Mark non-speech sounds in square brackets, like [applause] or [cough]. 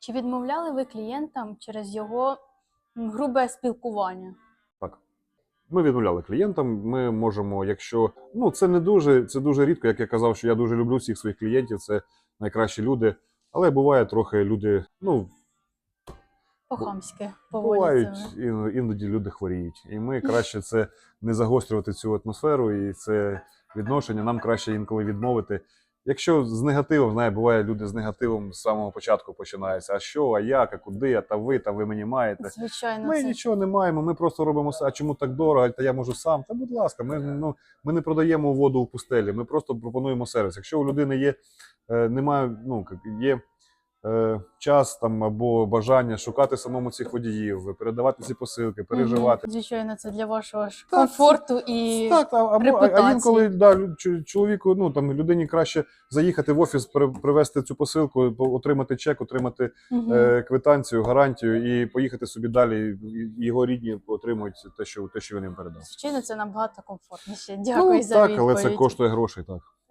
Чи відмовляли ви клієнтам через його грубе спілкування? Так. Ми відмовляли клієнтам. Ми можемо, якщо ну це не дуже, це дуже рідко, як я казав, що я дуже люблю всіх своїх клієнтів, це найкращі люди. Але буває трохи люди, ну По-хамськи бувають ін- іноді люди хворіють. І ми [laughs] краще це не загострювати цю атмосферу і це відношення. Нам краще інколи відмовити. Якщо з негативом, знає, буває люди з негативом з самого початку починаються. А що, а як, а куди, а та ви, та ви мені маєте. Звичайно, Ми це нічого не маємо, ми просто робимо. А чому так дорого? Та я можу сам. Та будь ласка, ми, ну, ми не продаємо воду у пустелі, ми просто пропонуємо сервіс. Якщо у людини є, е, немає, ну, є час там або бажання шукати самому цих водіїв, передавати ці посилки, переживати. Мгм. Звичайно, це для вашого ж Так, комфорту і Так, а, або, а- а репутації. інколи да, лю- чоловіку, ну там людині краще заїхати в офіс, при- привезти цю посилку, по- отримати чек, отримати Мгм. е, квитанцію, гарантію і поїхати собі далі. І Його рідні отримують те, що те, що він їм передав. Звичайно, це набагато комфортніше. Дякую ну, за так, відповідь. але це коштує грошей, так.